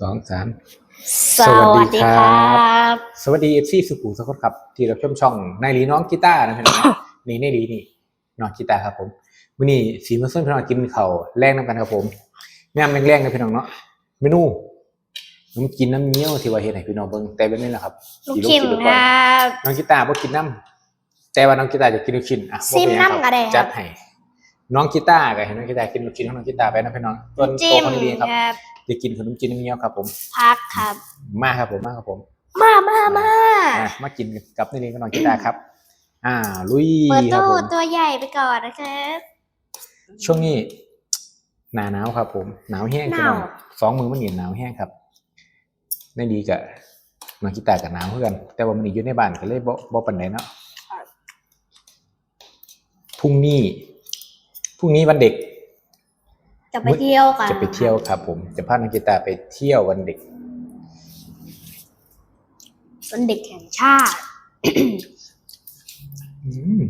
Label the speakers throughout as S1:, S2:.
S1: สองสาม
S2: สวัสดีครับ
S1: สวัสดีเอฟซีสุขุมสกลครับ ที่เราชมช่องนายลีน้องกีตาร์นะพี่น้องนี่นายลีนี่น้องกีตาร์ครับผมมื้อนี้สีมาส้นพี่น้องกินข้าวแรงน้ำกันครับผมแม่มแรงๆนะพี่น้องเนาะเมนูน้ำกินน้ำเงี้ยวที่ว่าเฮ็ดให้พี่น้องเบิ่งแต่เป็นนี่แหละครับ
S2: ลูก
S1: สิ
S2: คิม
S1: กินลูก
S2: ค
S1: ก่อน
S2: รับ
S1: น้องกีตาร์บ่กินน้ำแต่ว่าน้องกีตาร์จะกินลูกชิ้นอะบ่
S2: ซิม
S1: เป็นหยังครับ
S2: น้ำก็ได้ครับ
S1: จัดให้ น้องกีตาร์ก็ให้น้องกีตาร์กินลูกชิ้นของน้องกีตาร์ไปนะพี่น้องส่วน
S2: จิ้
S1: ตัว
S2: ม
S1: คนดีครับ
S2: ครับ
S1: จะกินขนมจีนน้ำเงี้ยวครับผม
S2: พักครับ
S1: มาครับผมมาครับผม
S2: มามามา
S1: อะมากินกับนี่นี่กับน้องกีตาร์ครับ อ่า ลุย
S2: เปิด
S1: ครับ
S2: ตู้
S1: ผม
S2: ตัวใหญ่ไปก่อนนะครับ
S1: ช่วงนี้หนาหนาวครับผม หนาวแห้ง
S2: ห
S1: พี่
S2: นาว
S1: น้องสองมือมันเหนียวหนาวแห้งครับในดีกับน้องกีตาร์กับหนาวเพื่อนแต่ว่ามันอยู่ในบ้านก็เลยบ่บ่ปันไหนเนาะพรุ่งนี้ พรุ่งนี้วันเด็ก
S2: จะไปเที่ยวกัน
S1: จะไปเที่ยวครับ ผม จะพาน้องกีตาร์ไปเที่ยววันเด็ก
S2: เป็นเด็กแห่งชาติ
S1: อืม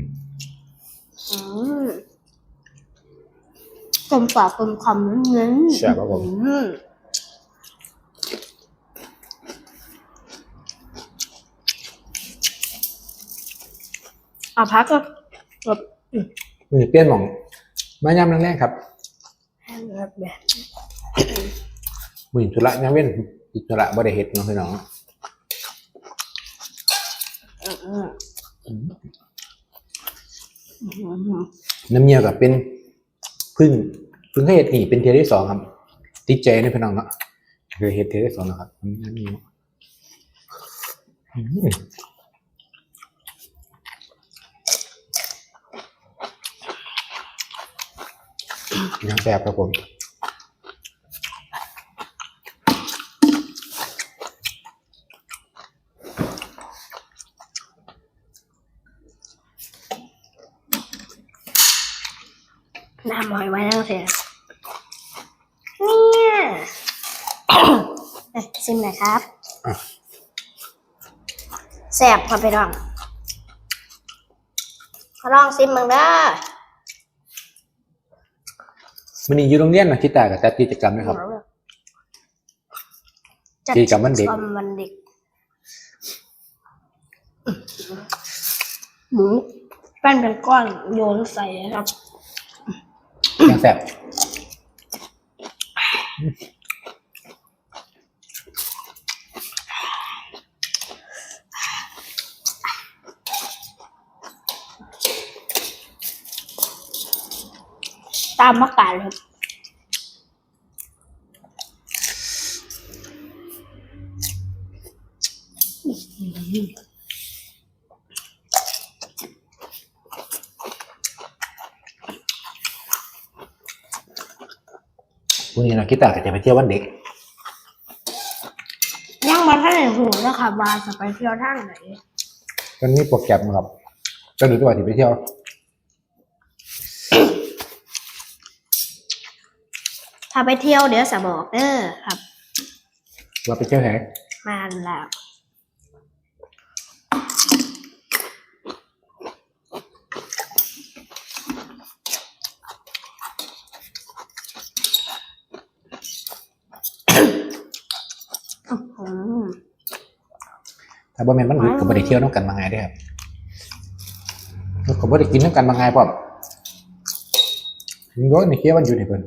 S2: อืมกลมปากกลมคำนั้นนั้น
S1: ใช่ครับผม
S2: อืมอะพักก็แบบ
S1: มือเปลี่ยนหมอง มายามแรกๆครับ
S2: แบบแบบ
S1: มือธุระยังเว้นอิธุระบ่ได้เฮ็ดเนาะพี่น้อง
S2: อืมอืม
S1: อืม
S2: อืม
S1: น้ำเงี้ยวกับเป็นพึ่งพึ่งเคยเฮ็ดนี่เป็นเทียร์ที่สองครับ ติดใจในพี่น้องเนาะเคยเฮ็ดเทียร์ที่สองนะครับอืมน้ำเงี้ยวอืม ยังแซ่บครับผม
S2: น้ำหอยไว้แล้วเสียเนี่ยเอ้ยซิมหน่อยครับ
S1: อะ
S2: แสบครับพี่น้องขอลองซิมมึงเด้อ
S1: มันนี่อยู่โรงเรียนนะคิดตากับจัดกิจกรรมนะครับ
S2: จัด
S1: กิจกรรมวันเด็ก
S2: กิจรรมวันเด็ก หมูแป้นเป็นก้อนโยนใส่ครับ
S1: ยังแซ่บ
S2: ตามมะกาดเลยครับ
S1: วันนี้นะคิดตาก็จะไปเที่ยววันเด็ก
S2: ยังมาท่านไหนหูนะครับว่าจะไปเที่ยวทางไหน
S1: วันนี้โปรแกรมครับก็ดูด้วยว่าที่ไปเที่ยว
S2: ถ้าไปเที่ยวเดี๋ยวจะบอกเด้อครับ
S1: ว่าไปเที่ยวไหน
S2: มาแล้ว อื้อหือ
S1: ถ้าบ่แม่นมันหยุดก็บ่ได้เที่ยวน้ำกันมาไงเด้อครับแล้วก็บ่ได้กินน้ำกันมาไงพร้อมย้อนในเที่ยววันหยุดให้เพิ่น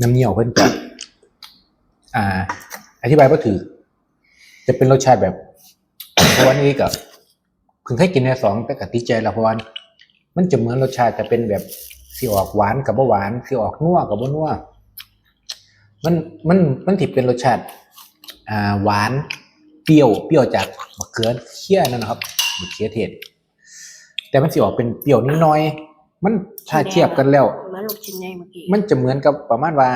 S1: น้ำเงี้ยวเพิ่นจะอ่า อธิบายว่าถือ จะเป็นรสชาติแบบเพราะว่านี่กับเพิ่งเคยกินในสองแต่กับติดใจล้วเพราะว่ามันจะเหมือนรสชาติจะเป็นแบบสีออกหวานกับบ่หวานสีออกนัวกับบ่นัวมันมันมันถิเป็นรสชาติ อ่าหวานเปรี้ยวเปรี้ยวจากมะเขือเคี่ยนั่นนะครับมะเขือเทศ แต่มันสิออกเป็นเปรี้ยวนิดหน่อย มันถ้าเทียบกันแล้ว
S2: เหมือนลูกชิ้นใหญ่เมื่อกี้
S1: มันจะเหมือนกับประมาณว่า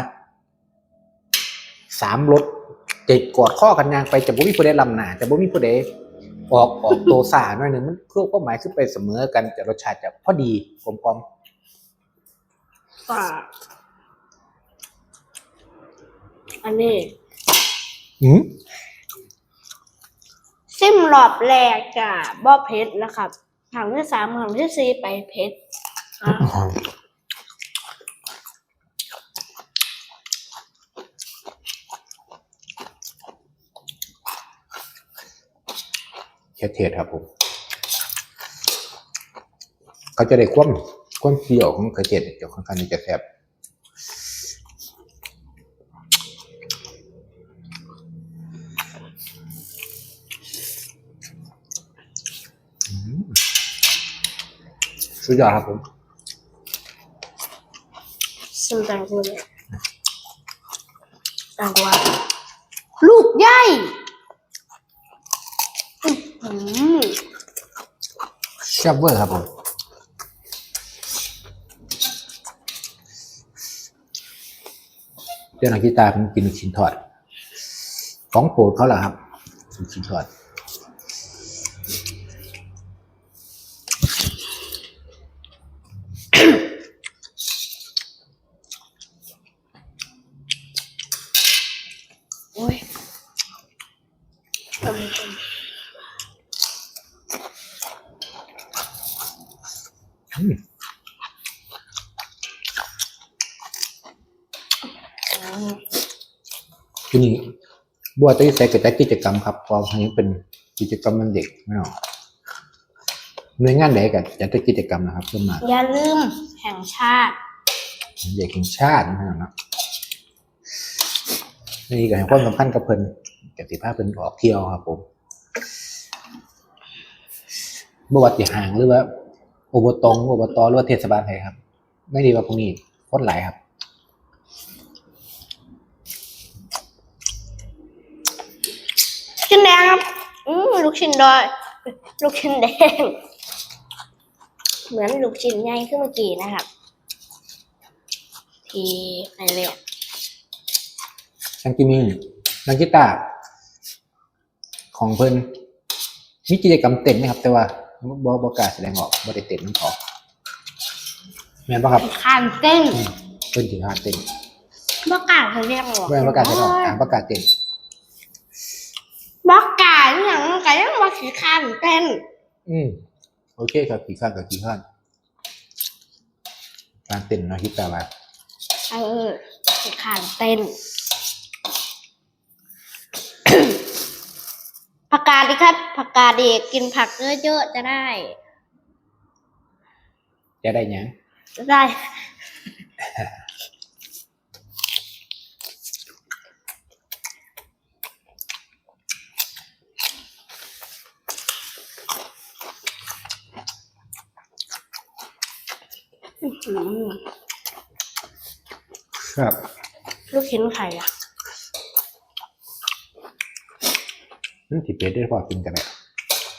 S1: สามรถจะกอดข้อกันยางไปจะบ่มีผู้ใดลำหนาจะบ่มีผู้ใดออกออกโตสาหน่อยหนึ่งมันเพื่อความหมายคือไปเสมอกันจะรสชาติจะพอดีกลมกลอม
S2: ก็อันนี้
S1: อืม
S2: มรอบแรกจะบ่เผ็ดนะครับครั้งที่สามครั้งที่สี่ไปเผ็ดอะ
S1: เทศครับผม เขาจะได้ความความเปรี้ยวของกระเจี๊ยบเดี๋ยวค่อนข้างที่จะแซ่บสุดยอดครับผม
S2: ซึ่งแตงกวาเนี่ยแตงกวาลูกใหญ่ อื้อหือ
S1: แซ่บเวอร์ครับผมเจ้าหน้าที่ตาผมกินชิ้นทอด ของโปรดเขาแหละครับชิ้นทอด
S2: โอ้ย ทำไมเป็น
S1: อืม
S2: อืม
S1: ทีนี้บัวจะใส่กิจกิจกรรมครับเพราะอันนี้เป็นกิจกรรมมันเด็กไม่หรอกหน่วยงานใดกันจะได้กิจกรรมนะครับเพื่อมา
S2: อย่าลืมแห่งชาติ
S1: เด็กแห่งชาตินะครับเนาะนี่ก็ให้ความสำคัญกับเพิ่นกับสิพาเพิ่นออกเที่ยวครับผมบ่ว่าสิห่างหรือว่า อบตงอบตหรือว่าเทศบาลไทยครับไม่ดีกว่าพวกนี้คนหลายครับ
S2: ชิ้นแดงครับอืมลูกชิ้นดอยลูกชิ้นแดง เหมือนลูกชิ้นใหญ่ขึ้นเมื่อกี้นะครับ ทีไปเร็ว
S1: ทางที่มีนักกีตาร์ของเพิ่นมีกิจกรรมเต้นนะครับ แต่ว่า บ่บ่กล้าแสดงออกบ่ได้เต้นน้ำเขาแม่นบ่ครับ
S2: ขานเต้น
S1: เพิ่นสิหาเต้น
S2: บอกกาเขาเรียกหรอ
S1: บ่แม่นบ่กล้าแสดงออกอ่าบ่กล้าเต้น
S2: บอกกาอย่างนั้นก็ยังว่าขี้ขานเต้น
S1: อืมโอเคครับกี่ข้างกับกี่ข้างการเต้นเนาะคิดแต่ว่า
S2: เออขี้ขานเต้น ผักกาดดีครับผักกาดดีกินผักเยอะๆจะได้
S1: จะได้หยัง
S2: จะได้ อื้อหือ
S1: ครับ
S2: ลูกชิ้นไข่อะ
S1: นั่นสิเป็ดได้พอกินกันได้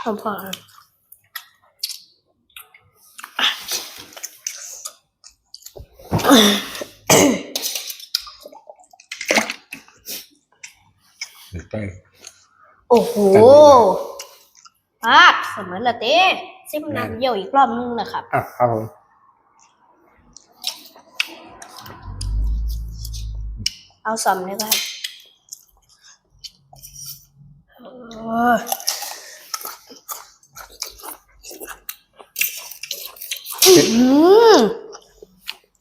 S2: พอพอ
S1: หรือใกล้
S2: โอ้โห
S1: กันเลยนะ
S2: อะเสมอละเต้ซิมน้ำเยี่ยวอีกรอบนึงนะครับ
S1: อะครับผม
S2: เอาสอมเลยก็ได้โอ้ยอื้อหือ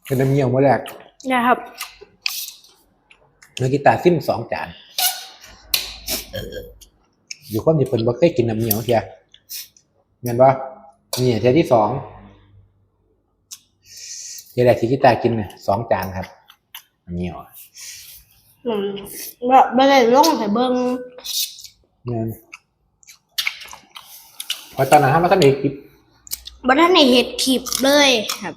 S1: เป็นน้ำเงี้ยวมาแรก
S2: นะครับ
S1: เนื้อกีตาร์ซิมสองจานอยู่ความที่เพิ่นบ่เคยกินน้ำเงี้ยวเทียเงินว่านี่เทียที่สองเทียแรกที่กีตาร์กินน่ะสองจานครับน้ำเงี้ยวอะ
S2: อืมแบบไม่ได้ลงให้เบิ้ง
S1: เงินพอตอนนั้นฮะมาตั้งเอกคลิป
S2: บ่ทันในเห็ดคลิปเลยครับ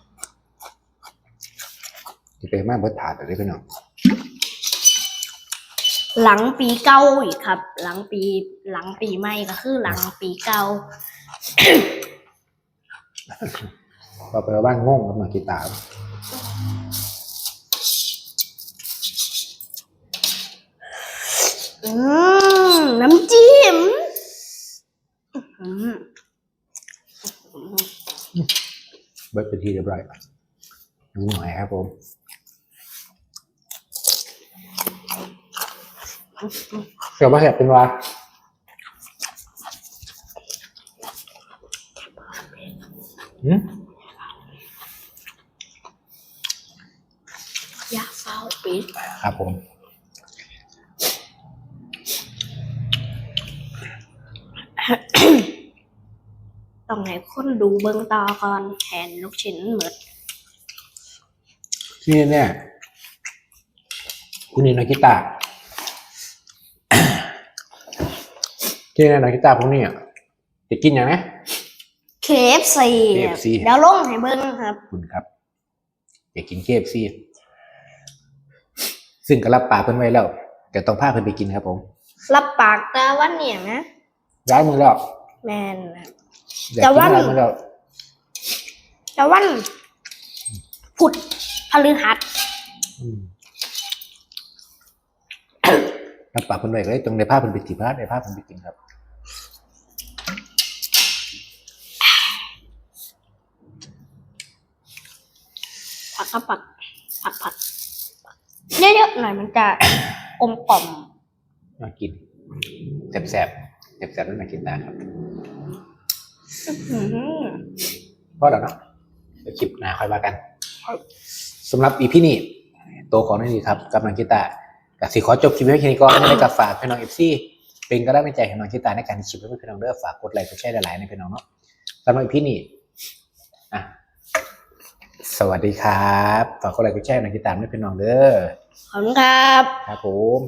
S1: ที่ไปมาเบิดถาดอะไรพี่น้อง
S2: หลังปีเก่าอีกครับ หลังปี หลังปีใหม่ก็คือ หลังปีเก่า
S1: พอไปบ้านงงกับมากีตาร์
S2: อืม
S1: เบิร์เป็นที่เรียบร้อยดูหน่อยครับผมเกือบมาแหบเป็นว่าอืม
S2: ยาเฝ้าปิด
S1: ครับผม
S2: คนดูเบิ่งต่อก่อนแทนลูกชิ้นหมด
S1: ที่เนี่ยคุณนี่นักกีตาร์ที่เนี่ยนักกีตาร์พวกนี้อะจะกินอย่างนะ
S2: เคฟซี
S1: KFC
S2: เดี๋ยวลงให้เบิ่งครับ
S1: คุณครับอยากกินเคฟซีซึ่งก็รับปากเพิ่นไว้แล้วแต่ต้องพาเพิ่นไปกินครับผม
S2: รับปากแต่วันเนี่ยนะ
S1: ย้ายมือแล้ว
S2: แมนครับ
S1: อยาก
S2: แต่
S1: กิน
S2: ว่า
S1: ย้ายมือแล้ว
S2: แต่วันพุธพฤหัส
S1: อืมรับปากเพิ่นไว้ก็เลยตรงในภาพเพิ่นไปกินพาในภาพเพิ่นไปกินครับ
S2: ผักก็ผักผักผักเยอะๆหน่อยมันจะกลมกล่อม
S1: มากินแสบแสบแสบแสบๆนั่นนักกีตาร์ครับ
S2: อื้อหือ
S1: เพราะเดี๋ยวเนาะเดี๋ยวคลิปหน้าค่อยว่ากันสำหรับอีพี่นี่ตัวของนี่ครับกำลังกีตาร์กับสิขอจบคลิปไว้แค่นี้ก่อนไม่ได้กับฝากพี่น้องเอฟซีเป็นก็ได้เป็นใจให้น้องกีตาร์ในการที่ชิปให้พี่น้องเด้อฝากกดไลค์กดแชร์หลายๆในพี่น้องเนาะสำหรับอีพี่นี่อะสวัสดีครับ ฝากกดไลค์กดแชร์น้องกีตาร์ให้พี่น้องเด้อ
S2: ขอบคุณครับ
S1: ครับผม